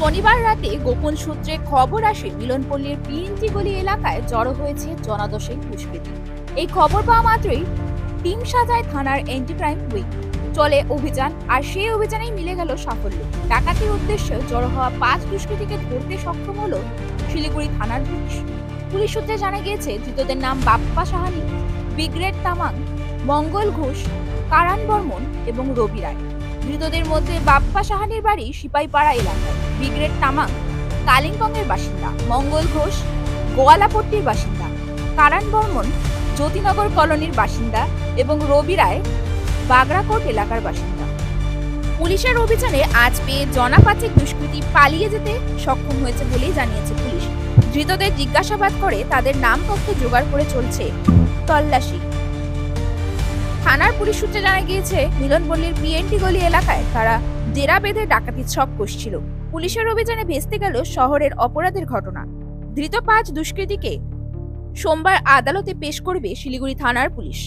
শনিবার রাতে গোপন সূত্রে খবর আসে, মিলনপল্লীর পিএনজি গলি এলাকায় জড়ো হয়েছে জনাদশেক দুষ্কৃতী। এই খবর পাওয়া মাত্রই টিম সাজায় থানার এন্টি ক্রাইম উইক চলে অভিযান, আর সেই অভিযানেই মিলে গেল সাফল্য। ডাকাতির উদ্দেশ্যে জড়ো হওয়া পাঁচ দুষ্কৃতীকে ধরতে সক্ষম হলো শিলিগুড়ি থানার পুলিশ। পুলিশ সূত্রে জানা গিয়েছে, ধৃতদের নাম বাপ্পা সাহানি বিগ্রেড তামাং, মঙ্গল ঘোষ, কারান বর্মন এবং রবি রায়। ধৃতদের মধ্যে বাপ্পা সাহানির বাড়ি সিপাইপাড়া এলাকায়। বিগ্রেড তামাং কালিম্পংয়ের বাসিন্দা মঙ্গল ঘোষ, গোয়ালাপট্টির বাসিন্দা কারান বর্মন, জ্যোতিনগর কলোনির বাসিন্দা এবং রবি রায় বাগড়াকোট এলাকার বাসিন্দা। পুলিশের অভিযানে আজ পেয়ে জনাপাচিক দুষ্কৃতী পালিয়ে যেতে সক্ষম হয়েছে বলেই জানিয়েছে পুলিশ। ধৃতদের জিজ্ঞাসাবাদ করে তাদের নাম তথ্য জোগাড় করে চলছে তল্লাশি। থানার পুলিশ সূত্রে জানা গিয়েছে, মিলনপল্লীর পিএনটি গলি এলাকায় তারা ডেরা বেঁধে ডাকাতির ছক কষছিল। পুলিশের অভিযানে ভেস্তে গেল শহরের অপরাধের ঘটনা। ধৃত পাঁচ দুষ্কৃতীকে সোমবার আদালতে পেশ করবে শিলিগুড়ি থানার পুলিশ।